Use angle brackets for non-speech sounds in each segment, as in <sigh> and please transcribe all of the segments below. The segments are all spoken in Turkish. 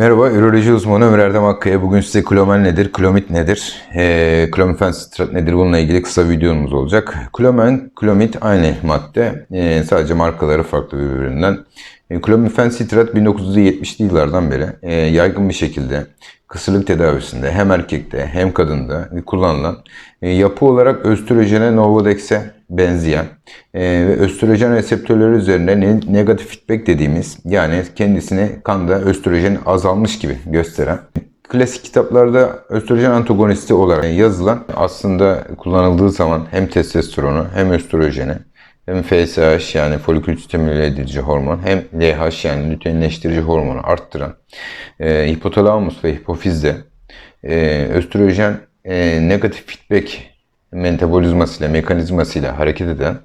Merhaba, üroloji uzmanı Ömer Erdem Akkaya. Bugün size klomen nedir, klomit nedir, e, klomifen strat nedir bununla ilgili kısa videomuz olacak. Klomen, klomit aynı madde. E, sadece markaları farklı birbirinden. E, klomifen sitrat 1970'li yıllardan beri e, yaygın bir şekilde kısırlık tedavisinde hem erkekte hem kadında kullanılan e, yapı olarak östrojene Novodex'e benzeyen e, ve östrojen reseptörleri üzerinde ne- negatif feedback dediğimiz yani kendisini kanda östrojen azalmış gibi gösteren Klasik kitaplarda östrojen antagonisti olarak yazılan aslında kullanıldığı zaman hem testosteronu hem östrojeni hem FSH yani folikül stimüle edici hormon hem LH yani lüteinleştirici hormonu arttıran e, hipotalamus ve hipofizde e, östrojen e, negatif feedback metabolizmasıyla, mekanizmasıyla hareket eden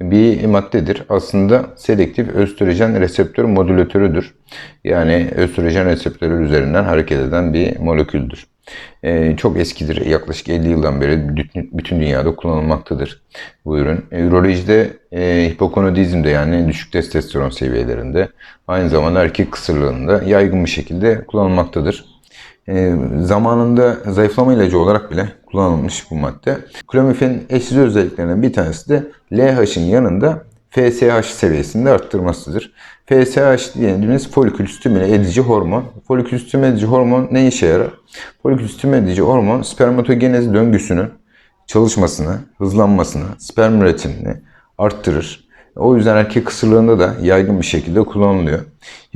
bir maddedir. Aslında selektif östrojen reseptör modülatörüdür. Yani östrojen reseptörü üzerinden hareket eden bir moleküldür. Ee, çok eskidir. Yaklaşık 50 yıldan beri bütün- dünyada kullanılmaktadır bu ürün. E, Ürolojide e, hipogonadizmde yani düşük testosteron seviyelerinde aynı zamanda erkek kısırlığında yaygın bir şekilde kullanılmaktadır. E, zamanında zayıflama ilacı olarak bile kullanılmış bu madde. Klomifenin eşsiz özelliklerinden bir tanesi de LH'ın yanında FSH seviyesini de arttırmasıdır. FSH dediğimiz folikül stimüle edici hormon. Folikül stimüle edici hormon ne işe yarar? Folikül stimüle edici hormon spermatogenez döngüsünün çalışmasını, hızlanmasını, sperm üretimini arttırır. O yüzden erkek kısırlığında da yaygın bir şekilde kullanılıyor.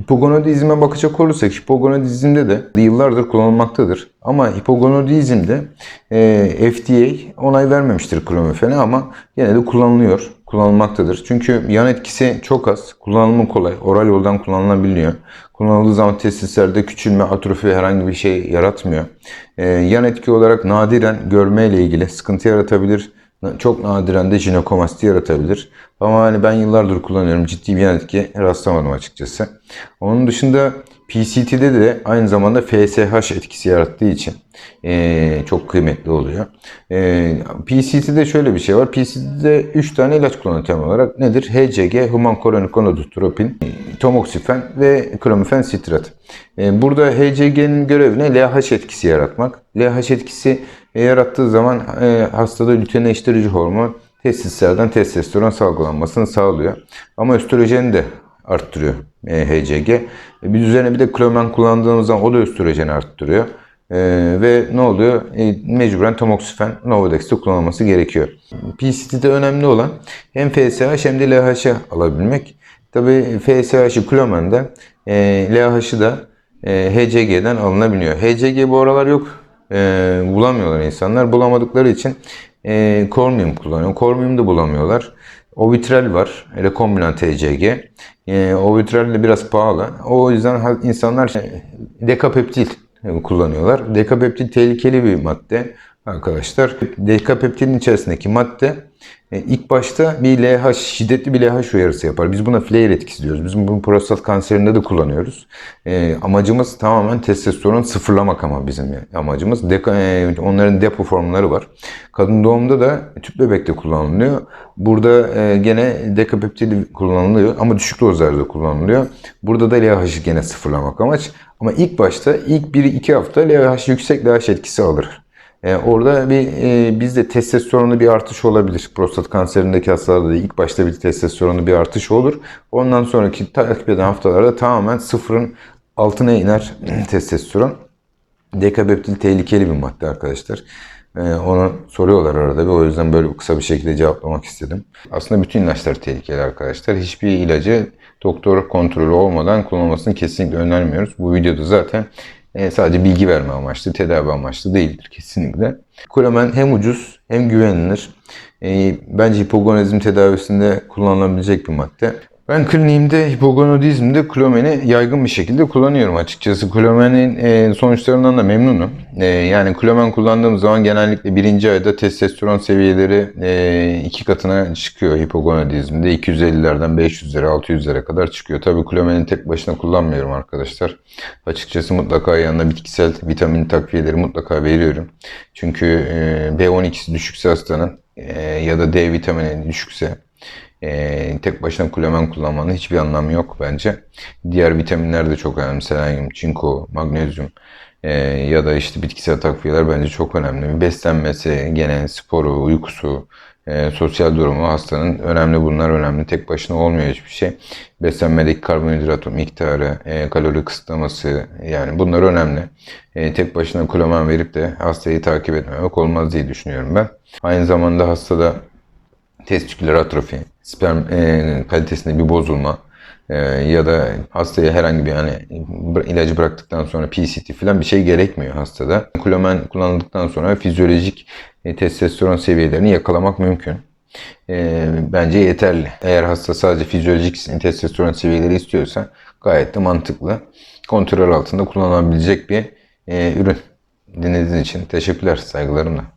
Hipogonadizme bakacak olursak hipogonadizmde de yıllardır kullanılmaktadır. Ama hipogonadizmde e, FDA onay vermemiştir klomifene ama yine de kullanılıyor, kullanılmaktadır. Çünkü yan etkisi çok az, kullanımı kolay, oral yoldan kullanılabiliyor. Kullanıldığı zaman testislerde küçülme, atrofi herhangi bir şey yaratmıyor. E, yan etki olarak nadiren görme ile ilgili sıkıntı yaratabilir. Çok nadiren de jinekomasti yaratabilir. Ama hani ben yıllardır kullanıyorum. Ciddi bir yan etki rastlamadım açıkçası. Onun dışında PCT'de de aynı zamanda FSH etkisi yarattığı için eee, çok kıymetli oluyor. Eee PCT'de şöyle bir şey var. PCT'de 3 tane ilaç kullanıyor temel olarak. Nedir? HCG, human koronikonodotropion, tomoksifen ve klomifen sitrat. Eee, burada HCG'nin görevi ne? LH etkisi yaratmak. LH etkisi e, yarattığı zaman e, hastada lüteinleştirici hormon testislerden testosteron salgılanmasını sağlıyor. Ama östrojeni de arttırıyor e, HCG. E, biz üzerine bir de klomen kullandığımız zaman o da östrojeni arttırıyor. E, ve ne oluyor? E, mecburen tamoksifen Novodex'te kullanılması gerekiyor. PCT'de önemli olan hem FSH hem de LH'ı alabilmek. Tabii FSH'ı klomenden, e, LH'ı da e, HCG'den alınabiliyor. HCG bu aralar yok. E, bulamıyorlar insanlar. Bulamadıkları için e, Cormium kullanıyor. Cormium da bulamıyorlar. Ovitrel var. Rekombinant HCG. E, Ovitrel de biraz pahalı. O yüzden insanlar e, dekapeptil kullanıyorlar. Dekapeptil tehlikeli bir madde arkadaşlar. Dekapeptilin içerisindeki madde e, ilk başta bir LH, şiddetli bir LH uyarısı yapar. Biz buna flare etkisi diyoruz. Biz bunu prostat kanserinde de kullanıyoruz. E, amacımız tamamen testosteron sıfırlamak ama bizim amacımız. E, onların depo formları var. Kadın doğumda da tüp bebekte kullanılıyor. Burada gene dekapeptil kullanılıyor ama düşük dozlarda kullanılıyor. Burada da LH'ı gene sıfırlamak amaç. Ama ilk başta ilk 1-2 hafta LH yüksek LH etkisi alır. E, orada bir e, bizde testosteronda bir artış olabilir. Prostat kanserindeki hastalarda da ilk başta bir testosteronda bir artış olur. Ondan sonraki takip eden haftalarda tamamen sıfırın altına iner <clears throat> testosteron. Dekapeptil tehlikeli bir madde arkadaşlar. Ee, onu soruyorlar arada bir o yüzden böyle kısa bir şekilde cevaplamak istedim. Aslında bütün ilaçlar tehlikeli arkadaşlar. Hiçbir ilacı doktor kontrolü olmadan kullanılmasını kesinlikle önermiyoruz. Bu videoda zaten e, sadece bilgi verme amaçlı, tedavi amaçlı değildir kesinlikle. Klomen hem ucuz hem güvenilir. E, bence hipogonadizm tedavisinde kullanılabilecek bir madde. Ben kliniğimde hipogonadizmde klomeni yaygın bir şekilde kullanıyorum açıkçası. Klomenin e, sonuçlarından da memnunum. E, yani klomen kullandığım zaman genellikle birinci ayda testosteron seviyeleri e, iki katına çıkıyor hipogonadizmde. 250'lerden 500'lere 600'lere kadar çıkıyor. Tabii klomeni tek başına kullanmıyorum arkadaşlar. Açıkçası mutlaka yanına bitkisel vitamin takviyeleri mutlaka veriyorum. Çünkü e, B12'si düşükse hastanın ya da D vitamini düşükse E, tek başına kulemen kullanmanın hiçbir anlamı yok bence. Diğer vitaminler de çok önemli. Selenyum, çinko, magnezyum e, ya da işte bitkisel takviyeler bence çok önemli. Beslenmesi, gene sporu, uykusu, e, sosyal durumu hastanın önemli bunlar önemli. Tek başına olmuyor hiçbir şey. Beslenmedeki karbonhidrat miktarı, e, kalori kısıtlaması yani bunlar önemli. E, tek başına kulemen verip de hastayı takip etmemek olmaz diye düşünüyorum ben. Aynı zamanda hastada testiküler atrofi, sperm e, kalitesinde bir bozulma e, ya da hastaya herhangi bir hani ilacı bıraktıktan sonra PCT falan bir şey gerekmiyor hastada. Kulomen kullanıldıktan sonra fizyolojik e, testosteron seviyelerini yakalamak mümkün. E, bence yeterli. Eğer hasta sadece fizyolojik testosteron seviyeleri istiyorsa gayet de mantıklı. Kontrol altında kullanılabilecek bir e, ürün. Dinlediğiniz için teşekkürler. Saygılarımla.